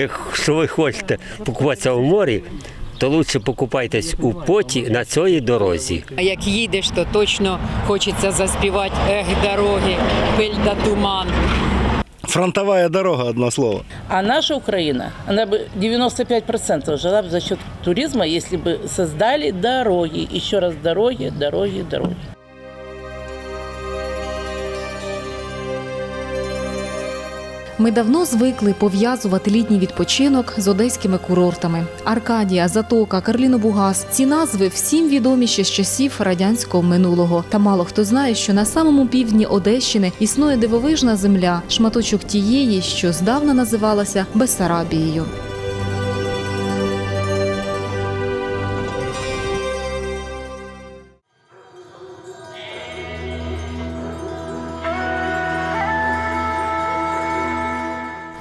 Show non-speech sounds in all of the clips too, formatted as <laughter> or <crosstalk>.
якщо ви хочете покупатися в морі, то краще покупайтесь у поті на цій дорозі. А як їдеш, то точно хочеться заспівати ех дороги, пиль да туман. Фронтовая дорога, одно слово. А наша Украина, она бы 95% жила бы за счет туризма, если бы создали дороги. Еще раз дороги, дороги, дороги. Ми давно звикли пов'язувати літній відпочинок з одеськими курортами. Аркадія, Затока, Карлінобугас ці назви всім відомі ще з часів радянського минулого. Та мало хто знає, що на самому півдні Одещини існує дивовижна земля, шматочок тієї, що здавна називалася Бесарабією.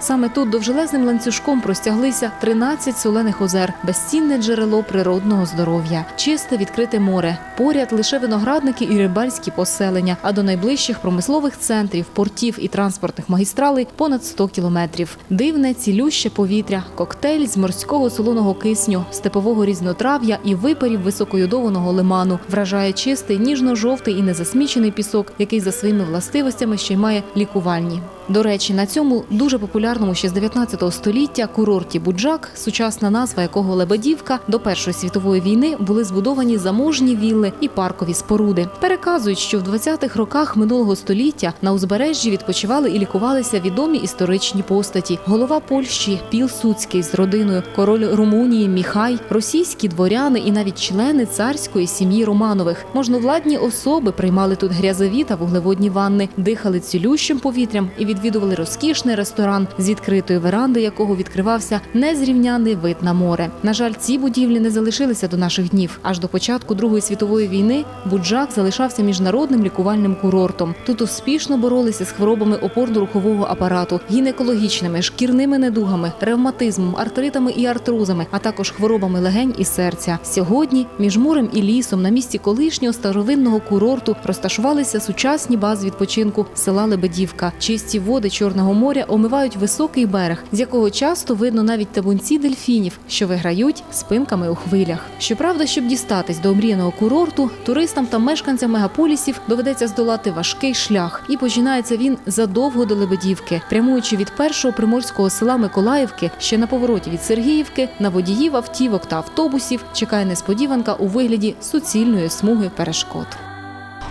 Саме тут довжелезним ланцюжком простяглися 13 солених озер, безцінне джерело природного здоров'я, чисте відкрите море. Поряд лише виноградники і рибальські поселення, а до найближчих промислових центрів, портів і транспортних магістралей понад 100 кілометрів. Дивне, цілюще повітря, коктейль з морського солоного кисню, степового різнотрав'я і випарів високойодованого лиману. Вражає чистий, ніжно-жовтий і незасмічений пісок, який за своїми властивостями ще й має лікувальні. До речі, на цьому дуже популярному ще з 19 століття курорті Буджак, сучасна назва якого Лебедівка, до Першої світової війни були збудовані заможні вілли і паркові споруди. Переказують, що в 20-х роках минулого століття на узбережжі відпочивали і лікувалися відомі історичні постаті: голова Польщі Пілсуцький з родиною, король Румунії Міхай, російські дворяни і навіть члени царської сім'ї Романових. Можновладні особи приймали тут грязові та вуглеводні ванни, дихали цілющим повітрям і відвідували розкішний ресторан, з відкритої веранди якого відкривався незрівняний вид на море. На жаль, ці будівлі не залишилися до наших днів. Аж до початку Другої світової війни Буджак залишався міжнародним лікувальним курортом. Тут успішно боролися з хворобами опорно-рухового апарату, гінекологічними, шкірними недугами, ревматизмом, артритами і артрозами, а також хворобами легень і серця. Сьогодні між морем і лісом на місці колишнього старовинного курорту розташувалися сучасні бази відпочинку села Лебедівка. Чисті води Чорного моря омивають високий берег, з якого часто видно навіть табунці дельфінів, що виграють спинками у хвилях. Щоправда, щоб дістатись до омріяного курорту, туристам та мешканцям мегаполісів доведеться здолати важкий шлях, і починається він задовго до Лебедівки, прямуючи від першого приморського села Миколаївки, ще на повороті від Сергіївки, на водіїв автівок та автобусів чекає несподіванка у вигляді суцільної смуги перешкод.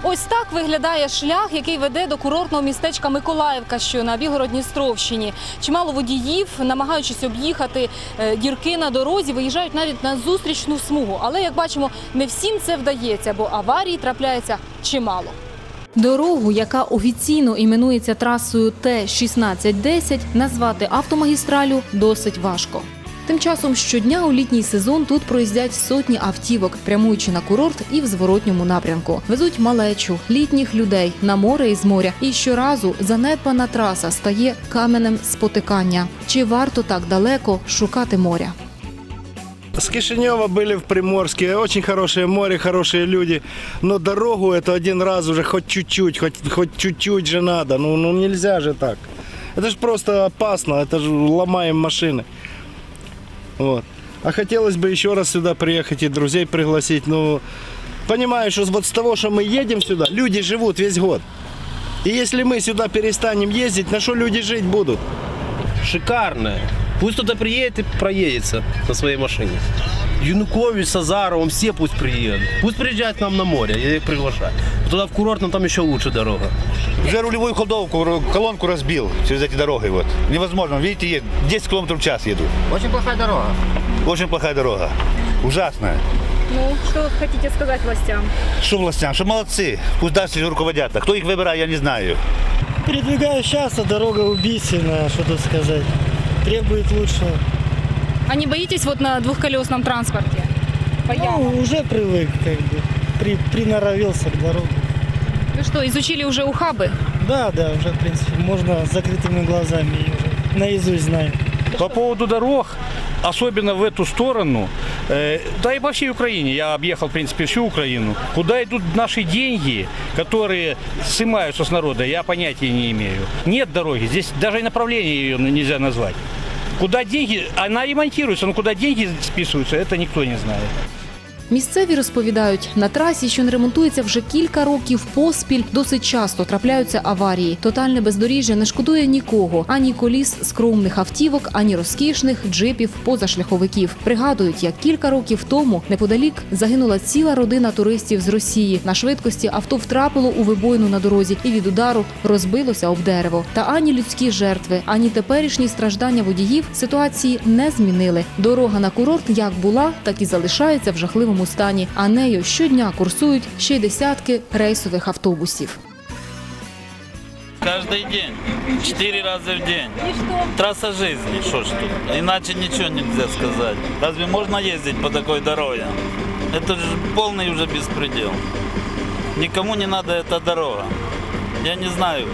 Ось так виглядає шлях, який веде до курортного містечка Миколаївка, що на Білгород-Дністровщині. Чимало водіїв, намагаючись об'їхати е, дірки на дорозі, виїжджають навіть на зустрічну смугу. Але як бачимо, не всім це вдається, бо аварій трапляється чимало. Дорогу, яка офіційно іменується трасою Т-1610, назвати автомагістралю досить важко. Тим часом щодня у літній сезон тут проїздять сотні автівок, прямуючи на курорт і в зворотньому напрямку. Везуть малечу, літніх людей на море і з моря. І щоразу занедбана траса стає каменем спотикання. Чи варто так далеко шукати моря? С Кишинева были в Приморске, очень хорошее море, хорошие люди, но дорогу это один раз уже хоть чуть-чуть, хоть, хоть чуть-чуть же надо, ну, ну нельзя же так. Это же просто опасно, это же ломаем машины. Вот. А хотелось бы еще раз сюда приехать и друзей пригласить, ну, понимаю, что вот с того, что мы едем сюда, люди живут весь год. И если мы сюда перестанем ездить, на что люди жить будут? шикарная. Пусть кто-то приедет и проедется на своей машине. Янукович с Азаровым, все пусть приедут. Пусть приезжают к нам на море, я их приглашаю. Туда в курорт, там еще лучше дорога. Уже рулевую ходовку, колонку разбил через эти дороги. Вот. Невозможно. Видите, е- 10 километров в час еду. Очень плохая дорога. Очень плохая дорога. Ужасная. Ну що ви хочете сказати властям? Что властям? Что молодцы. Пусть дальше руководят. А кто их выбирает, я не знаю. Передвигаюсь часто, дорога убийственная, что тут сказать. Требует лучшего. А не боїтесь вот на двухколесном транспорте? Ну, уже привык, как бы. При, приноровился к дороге. Ви що, изучили уже ухаби? Да, да, уже, в принципе, можно с закрытыми глазами и уже наизусть знаю. По поводу дорог, особенно в эту сторону, э, да и по всей Украине, я объехал, в принципе, всю Украину, куда идут наши деньги, которые снимаются с народа, я понятия не имею. Нет дороги, здесь даже и направление ее нельзя назвать. Куда деньги, она ремонтируется, но куда деньги списываются, это никто не знает. Місцеві розповідають, на трасі, що не ремонтується вже кілька років поспіль, досить часто трапляються аварії. Тотальне бездоріжжя не шкодує нікого ані коліс скромних автівок, ані розкішних джипів позашляховиків. Пригадують, як кілька років тому неподалік загинула ціла родина туристів з Росії. На швидкості авто втрапило у вибоїну на дорозі і від удару розбилося об дерево. Та ані людські жертви, ані теперішні страждання водіїв ситуації не змінили. Дорога на курорт як була, так і залишається в жахливому стані. А нею щодня курсують ще й десятки рейсових автобусів. Каждый день, четыре раза в день. Трасса жизни, что ж тут. Иначе ничего нельзя сказать. Разве можно ездить по такой дороге? Это же полный уже беспредел. Никому не надо эта дорога. Я не знаю,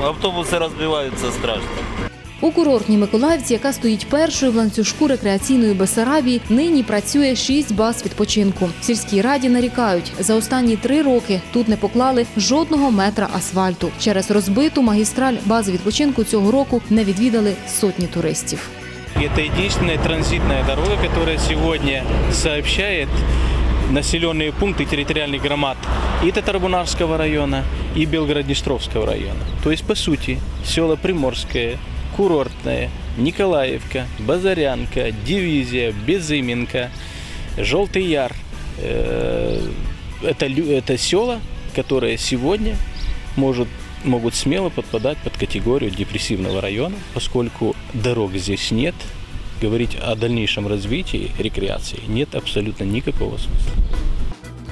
автобусы разбиваются страшно. У курортній Миколаївці, яка стоїть першою в ланцюжку рекреаційної Бесарабії, нині працює шість баз відпочинку. В сільській раді нарікають, за останні три роки тут не поклали жодного метра асфальту. Через розбиту магістраль бази відпочинку цього року не відвідали сотні туристів. Это единственная транзитная дорога, которая сегодня сообщает населенные пункты территориальных громад и Татарбунарского района, и Белгород-Днестровского района. То есть, по сути, села Приморское, Курортное, Николаевка, Базарянка, Дивизия, Безыменка, Желтый Яр. Э, Это, это села, которые сегодня может, могут смело подпадать под категорию депрессивного района, поскольку дорог здесь нет, говорить о дальнейшем развитии рекреации нет абсолютно никакого смысла.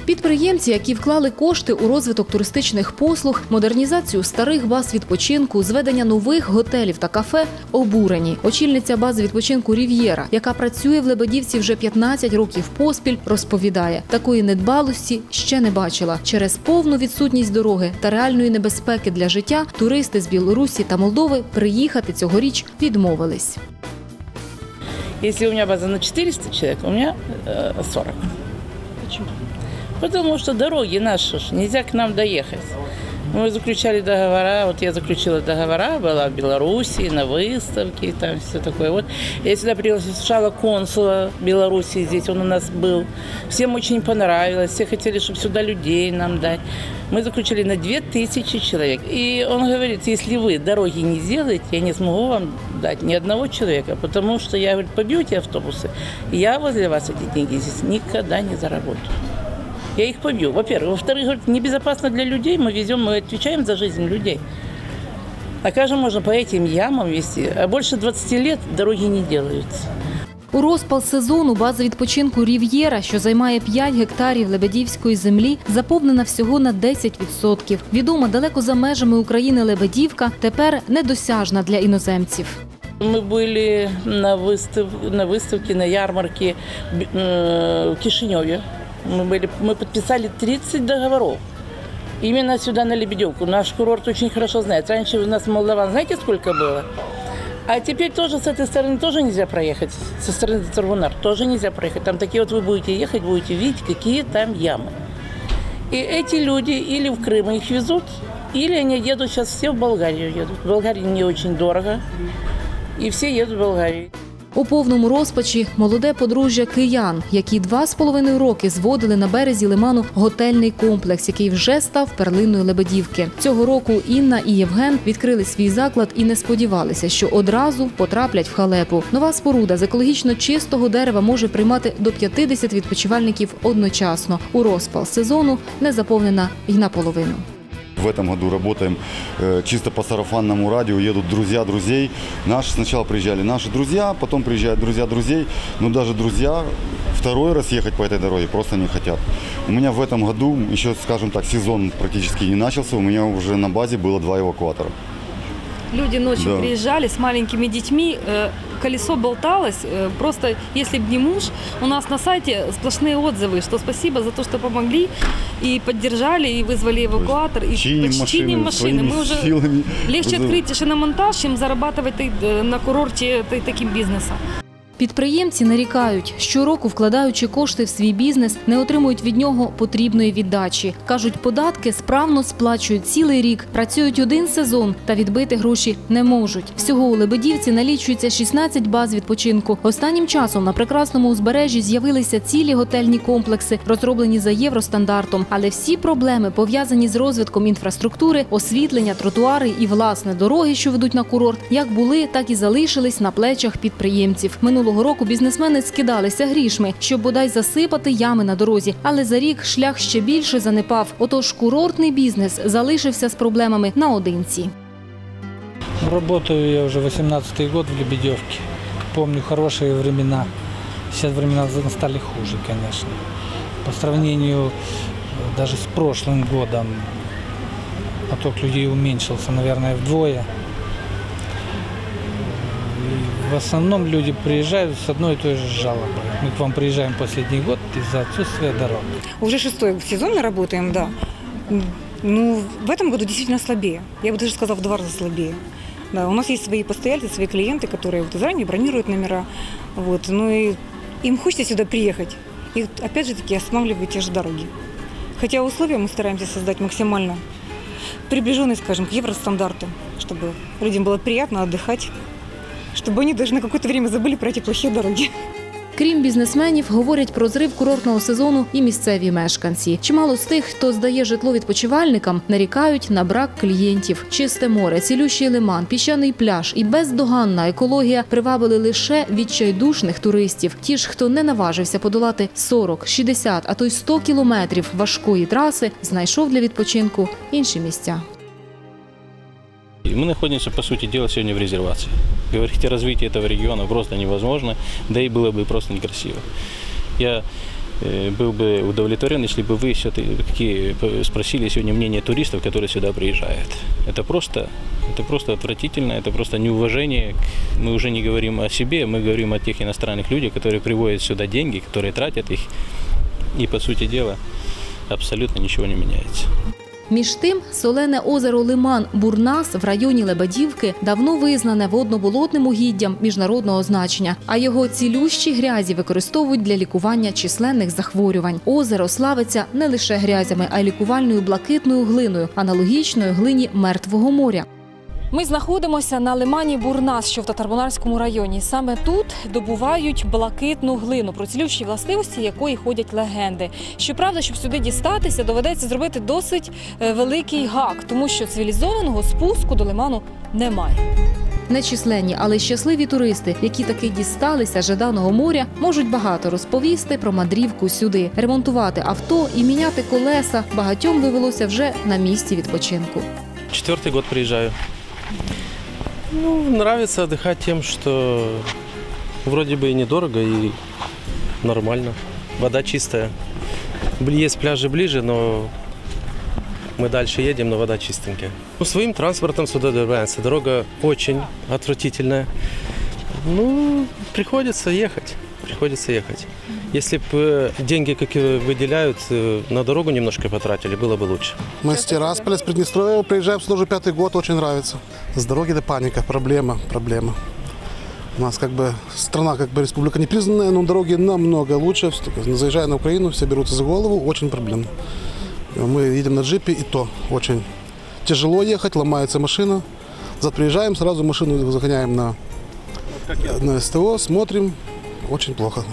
Підприємці, які вклали кошти у розвиток туристичних послуг, модернізацію старих баз відпочинку, зведення нових готелів та кафе, обурені. Очільниця бази відпочинку Рів'єра, яка працює в Лебедівці вже 15 років поспіль, розповідає, такої недбалості ще не бачила. Через повну відсутність дороги та реальної небезпеки для життя туристи з Білорусі та Молдови приїхати цьогоріч відмовились. Если у меня база на 400 человек, у меня э, 40 Почему? Потому что дороги наши, ж, нельзя к нам доехать. Мы заключали договора, вот я заключила договора, была в Белоруссии, на выставке, там все такое. Вот я сюда приглашала консула Белоруссии, здесь он у нас был. Всем очень понравилось, все хотели, чтобы сюда людей нам дать. Мы заключили на 2000 человек. И он говорит, если вы дороги не сделаете, я не смогу вам дать ни одного человека, потому что я, говорит, побьете автобусы, я возле вас эти деньги здесь никогда не заработаю. Я их побью. Во-первых. Во-вторых, говорит, небезопасно для людей. Мы везем, мы отвечаем за жизнь людей. А как же можно по этим ямам вести? А больше 20 лет дороги не делаются. У розпал сезону база відпочинку Рів'єра, що займає 5 гектарів лебедівської землі, заповнена всього на 10%. Відома далеко за межами України Лебедівка тепер недосяжна для іноземців. Мы были на, выстав... на выставке, на ярмарке б- э, в Кишиневе. Мы, были... мы подписали 30 договоров. Именно сюда, на Лебедевку. Наш курорт очень хорошо знает. Раньше у нас молдаван, знаете, сколько было? А теперь тоже с этой стороны тоже нельзя проехать. Со стороны Царвунар тоже нельзя проехать. Там такие вот вы будете ехать, будете видеть, какие там ямы. И эти люди или в Крым их везут, или они едут сейчас все в Болгарию едут. В Болгарии не очень дорого. И все едут в Болгарию. У повному розпачі молоде подружжя киян, які два з половиною роки зводили на березі лиману готельний комплекс, який вже став перлиною Лебедівки. Цього року Інна і Євген відкрили свій заклад і не сподівалися, що одразу потраплять в халепу. Нова споруда з екологічно чистого дерева може приймати до 50 відпочивальників одночасно. У розпал сезону не заповнена й наполовину В этом году работаем э, чисто по сарафанному радио, едут друзья друзей. Наши сначала приезжали наши друзья, потом приезжают друзья друзей, но даже друзья второй раз ехать по этой дороге просто не хотят. У меня в этом году, еще, скажем так, сезон практически не начался, у меня уже на базе было два эвакуатора. Люди ночью Да. приезжали с маленькими детьми, э, колесо болталось. э, Просто если бы не муж, у нас на сайте сплошные отзывы, что спасибо за то, что помогли и поддержали, и вызвали эвакуатор, и Чиним чиним машины, машины. своими Мы уже силами. легче вызов- открыть шиномонтаж, чем зарабатывать э, на курорте т- таким бизнесом. Підприємці нарікають, щороку вкладаючи кошти в свій бізнес, не отримують від нього потрібної віддачі. кажуть, податки справно сплачують цілий рік, працюють один сезон та відбити гроші не можуть. Всього у Лебедівці налічується 16 баз відпочинку. Останнім часом на прекрасному узбережжі з'явилися цілі готельні комплекси, розроблені за євростандартом. Але всі проблеми пов'язані з розвитком інфраструктури, освітлення, тротуари і власне дороги, що ведуть на курорт, як були, так і залишились на плечах підприємців. Минулого року бізнесмени скидалися грішми, щоб бодай засипати ями на дорозі. Але за рік шлях ще більше занепав. Отож, курортний бізнес залишився з проблемами наодинці. Работаю я уже 18-й год в Лебедевке. Помню хорошие времена. Сейчас времена стали хуже, конечно. По сравнению э, даже с прошлым годом поток людей уменьшился, наверное, вдвое. В основном люди приезжают с одной и той же жалобой. Мы к вам приезжаем последний год из-за отсутствия дорог. Уже шестой сезон мы работаем, да. Ну, в этом году действительно слабее. Я бы даже сказала, в два раза слабее. Да, у нас есть свои постояльцы, свои клиенты, которые вот заранее бронируют номера. Вот, ну и им хочется сюда приехать. И опять же таки останавливают те же дороги. Хотя условия мы стараемся создать максимально приближенные, скажем, к евростандарту, чтобы людям было приятно отдыхать, чтобы они даже на какое-то время забыли про эти плохие дороги. Крім бізнесменів, говорять про зрив курортного сезону і місцеві мешканці. Чимало з тих, хто здає житло відпочивальникам, нарікають на брак клієнтів. Чисте море, цілющий лиман, піщаний пляж і бездоганна екологія привабили лише відчайдушних туристів. Ті ж, хто не наважився подолати 40, 60, а то й 100 кілометрів важкої траси, знайшов для відпочинку інші місця. И Мы находимся, по сути дела, сегодня в резервации. Говорить о развитии этого региона просто невозможно, да и было бы просто некрасиво. Я э, был бы удовлетворен, если бы вы все-таки спросили сегодня мнение туристов, которые сюда приезжают. Это просто, это просто отвратительно, это просто неуважение. Мы уже не говорим о себе, мы говорим о тех иностранных людях, которые приводят сюда деньги, которые тратят их. И, по сути дела, абсолютно ничего не меняется. Між тим, солене озеро Лиман Бурнас в районі Лебедівки давно визнане водно-болотним угіддям міжнародного значення, а його цілющі грязі використовують для лікування численних захворювань. Озеро славиться не лише грязями, а й лікувальною блакитною глиною, аналогічною глині мертвого моря. Ми знаходимося на лимані Бурнас, що в Татарбунарському районі. Саме тут добувають блакитну глину, про цілющі властивості якої ходять легенди. Щоправда, щоб сюди дістатися, доведеться зробити досить е, великий гак, тому що цивілізованого спуску до лиману немає. Нечисленні, але щасливі туристи, які таки дісталися жаданого моря, можуть багато розповісти про мандрівку сюди, ремонтувати авто і міняти колеса. Багатьом довелося вже на місці відпочинку. Четвертый год приезжаю. Ну, нравится отдыхать тем, что вроде бы и недорого, и нормально. Вода чистая. Есть пляжи ближе, но мы дальше едем, но вода чистенькая. Ну, своим транспортом сюда добираемся. Дорога очень отвратительная. Ну, приходится ехать. Приходится ехать. Если бы деньги, как выделяют, э, на дорогу немножко потратили, было бы лучше. Мы с Тирасполя, с Приднестровья приезжаем уже пятый год, очень нравится. С дороги до паника, проблема, проблема. У нас как бы страна, как бы республика не признанная, но дороги намного лучше. Заезжая на Украину, все берутся за голову, очень проблемно. Мы едем на джипе, и то очень тяжело ехать, ломается машина. Зад приезжаем, сразу машину загоняем на, на СТО, смотрим, очень плохо.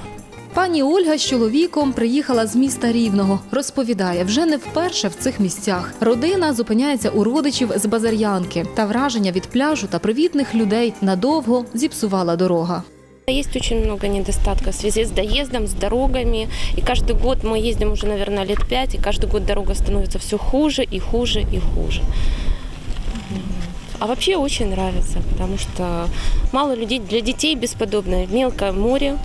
Пані Ольга з чоловіком приїхала з міста Рівного. Розповідає, вже не вперше в цих місцях. Родина зупиняється у родичів з базар'янки. Та враження від пляжу та привітних людей надовго зіпсувала дорога. Есть очень много недостатков в связи с доездом, с дорогами. И каждый год мы ездим уже, наверное, лет пять, и каждый год дорога становится все хуже и хуже и хуже. А вообще очень нравится, потому что мало людей, для детей бесподобно. Мелкое море,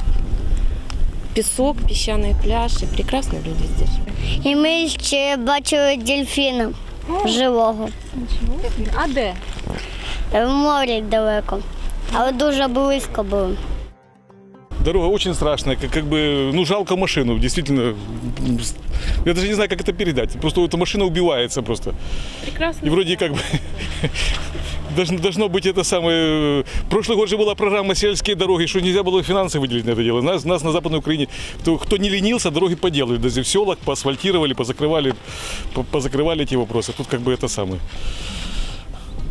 песок, песчаный пляж, и прекрасные люди здесь. І ми ще бачили дельфіна живого. А де? В морі далеко, але дуже близько було. Дорога очень страшная, как, как бы, ну, жалко машину, действительно. Я даже не знаю, как это передать. Просто эта машина убивается просто. Прекрасно. И вроде как бы должно, должно быть это самое... э, Прошлый год же была программа «Сельские дороги», что нельзя было финансы выделить на это дело. Нас, нас на Западной Украине, кто, кто не ленился, дороги поделали. Даже в селах поасфальтировали, позакрывали, по- позакрывали эти вопросы. Тут как бы это самое.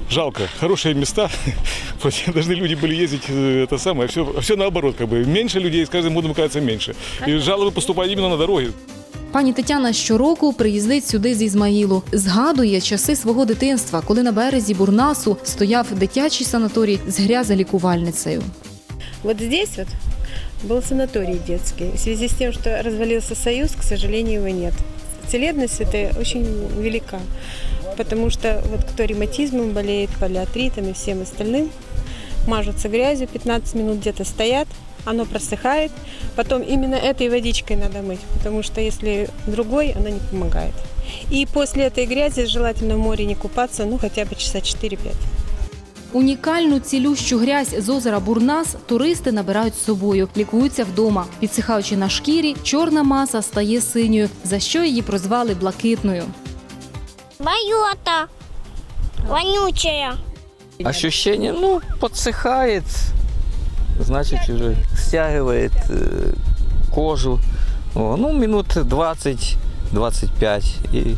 Жалко. Хорошие места. <laughs> Должны люди были ездить, э, это самое. Все, все наоборот, как бы. Меньше людей, с каждым годом кажется меньше. И жалобы поступают именно на дороги. Пані Тетяна щороку приїздить сюди з Ізмаїлу. Згадує часи свого дитинства, коли на березі Бурнасу стояв дитячий санаторій з грязелікувальницею. Вот здесь вот был санаторий детский. В связи с тем, что развалился Союз, к сожалению, его нет. Целебность это очень велика, потому что вот кто ревматизмом болеет, полиартритом и всем остальным, мажутся грязью, 15 минут где-то стоят, оно просыхает, потом именно этой водичкой надо мыть, потому что если другой, она не помогает. И после этой грязи желательно в море не купаться, ну хотя бы часа 4-5. Унікальну цілющу грязь з озера Бурнас туристи набирають з собою, лікуються вдома. Підсихаючи на шкірі, чорна маса стає синьою, за що її прозвали блакитною. Байота. Вонючая. Ощущение, ну, подсыхает, значит, уже стягивает э, кожу. Ну, минут 20-25 и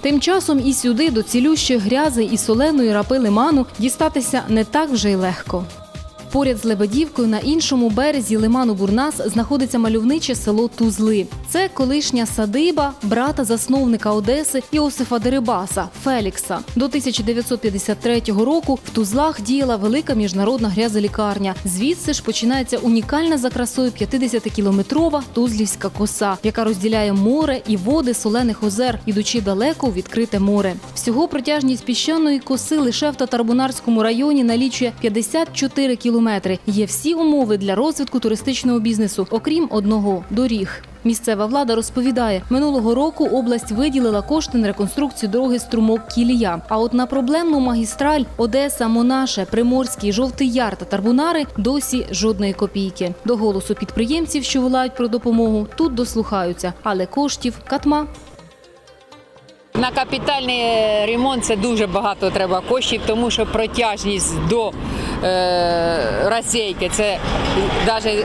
Тим часом і сюди до цілющої грязи і соленої рапи лиману дістатися не так вже й легко. Поряд з Лебедівкою на іншому березі лиману Бурнас знаходиться мальовниче село Тузли. Це колишня садиба брата засновника Одеси Іосифа Дерибаса Фелікса. До 1953 року в Тузлах діяла велика міжнародна грязелікарня. Звідси ж починається унікальна за красою 50-кілометрова Тузлівська коса, яка розділяє море і води солених озер, ідучи далеко у відкрите море. Всього протяжність піщаної коси лише в Татарбунарському районі налічує 54 кілометри. Є всі умови для розвитку туристичного бізнесу, окрім одного доріг. Місцева влада розповідає, минулого року область виділила кошти на реконструкцію дороги струмок Кілія. А от на проблемну магістраль Одеса, Монаше, Приморський, Жовтий Яр та Тарбунари досі жодної копійки. До голосу підприємців, що волають про допомогу, тут дослухаються, але коштів катма. На капітальний е, ремонт це дуже багато треба коштів, тому що протяжність до е, Російки, це навіть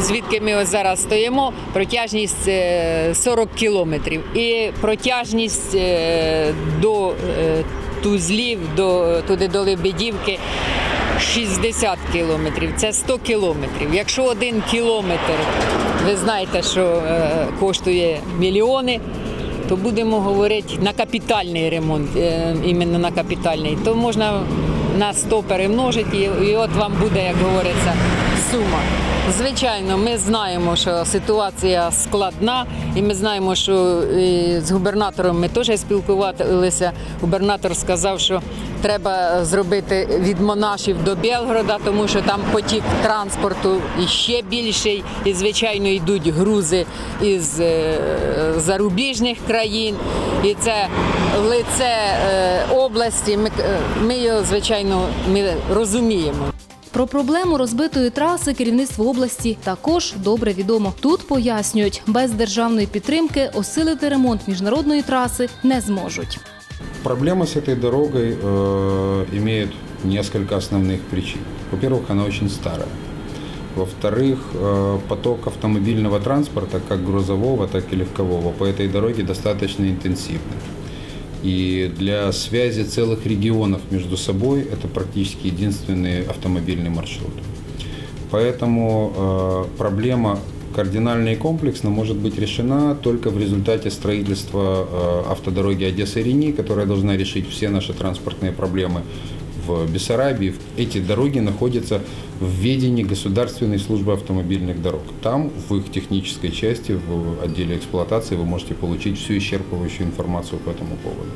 звідки ми ось зараз стоїмо, протяжність е, 40 кілометрів. І протяжність е, до е, Тузлів, до, туди до Лебедівки 60 кілометрів, це 100 кілометрів. Якщо один кілометр, ви знаєте, що е, коштує мільйони, то будемо говорити на капітальний ремонт, е, іменно на капітальний, то можна на 100 перемножити, і, і от вам буде, як говориться, сума. Звичайно, ми знаємо, що ситуація складна, і ми знаємо, що з губернатором ми теж спілкувалися. Губернатор сказав, що треба зробити від Монашів до Білгорода, тому що там потік транспорту іще більший, і звичайно йдуть грузи із е, зарубіжних країн, і це лице е, області. Ми, е, ми його звичайно ми розуміємо. Про проблему розбитої траси керівництво області також добре відомо. Тут пояснюють, без державної підтримки осилити ремонт міжнародної траси не зможуть. Проблема с этой дорогой э, имеет несколько основных причин. Во-первых, она очень старая. Во-вторых, э, поток автомобильного транспорта, как грузового, так и легкового, по этой дороге достаточно интенсивный. И для связи целых регионов между собой это практически единственный автомобильный маршрут. Поэтому э, проблема кардинально и комплексно может быть решена только в результате строительства э, автодороги Одесса-Рени, которая должна решить все наши транспортные проблемы в Бессарабии. Эти дороги находятся в ведении Государственной службы автомобильных дорог. Там, в их технической части, в отделе эксплуатации, вы можете получить всю исчерпывающую информацию по этому поводу.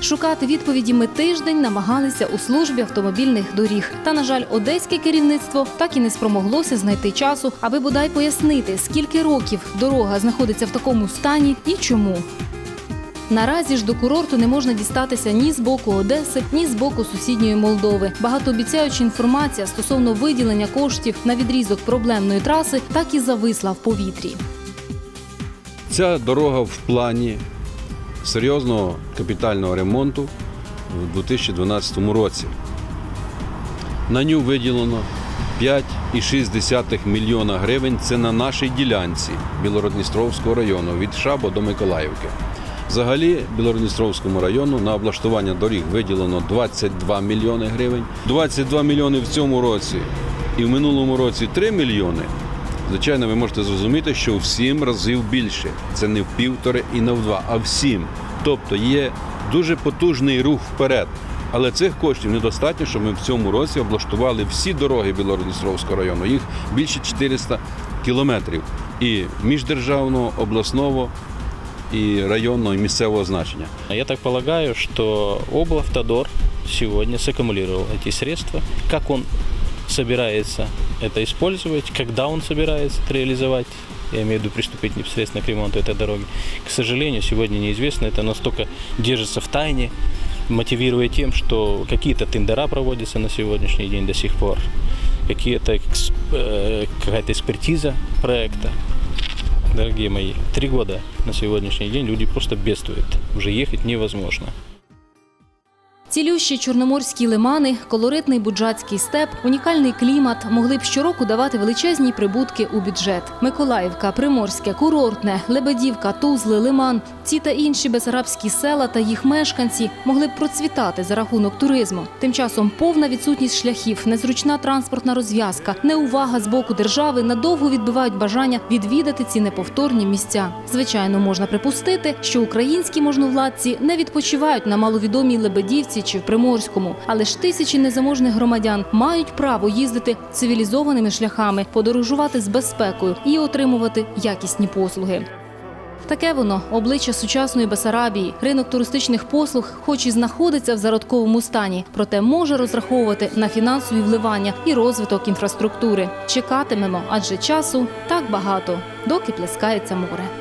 Шукати відповіді ми тиждень намагалися у службі автомобільних доріг. Та, на жаль, одеське керівництво так і не спромоглося знайти часу, аби бодай пояснити, скільки років дорога знаходиться в такому стані і чому. Наразі ж до курорту не можна дістатися ні з боку Одеси, ні з боку сусідньої Молдови. Багатообіцяюча інформація стосовно виділення коштів на відрізок проблемної траси так і зависла в повітрі. Ця дорога в плані серйозного капітального ремонту у 2012 році. На нього виділено 5,6 мільйона гривень. Це на нашій ділянці Білородністровського району від Шабо до Миколаївки. Взагалі Білородністровському району на облаштування доріг виділено 22 мільйони гривень. 22 мільйони в цьому році і в минулому році 3 мільйони. Звичайно, ви можете зрозуміти, що в сім разів більше. Це не в півтори і не в два, а в сім. Тобто є дуже потужний рух вперед. Але цих коштів недостатньо, щоб ми в цьому році облаштували всі дороги Білородністровського району. Їх більше 400 кілометрів. І міждержавного, обласного, і районного, і місцевого значення. Я так полагаю, что облавтодор сегодня саккумулировал эти средства. Как он собирается это использовать, когда он собирается это реализовать, я имею в виду приступить непосредственно к ремонту этой дороги, к сожалению, сегодня неизвестно. Это настолько держится в тайне, мотивируя тем, что какие-то тендера проводятся на сегодняшний день до сих пор, какие-то экс- э, какая-то экспертиза проекта. Дорогие мои, три года на сегодняшний день люди просто бедствуют. Уже ехать невозможно. Цілющі чорноморські лимани, колоритний буджацький степ, унікальний клімат могли б щороку давати величезні прибутки у бюджет. Миколаївка, Приморське, Курортне, Лебедівка, Тузли, Лиман. Ці та інші безарабські села та їх мешканці могли б процвітати за рахунок туризму. Тим часом повна відсутність шляхів, незручна транспортна розв'язка, неувага з боку держави надовго відбивають бажання відвідати ці неповторні місця. Звичайно, можна припустити, що українські можновладці не відпочивають на маловідомій Лебедівці чи в Приморському, але ж тисячі незаможних громадян мають право їздити цивілізованими шляхами, подорожувати з безпекою і отримувати якісні послуги. Таке воно обличчя сучасної Бесарабії. Ринок туристичних послуг, хоч і знаходиться в зародковому стані, проте може розраховувати на фінансові вливання і розвиток інфраструктури. Чекатимемо, адже часу так багато, доки плескається море.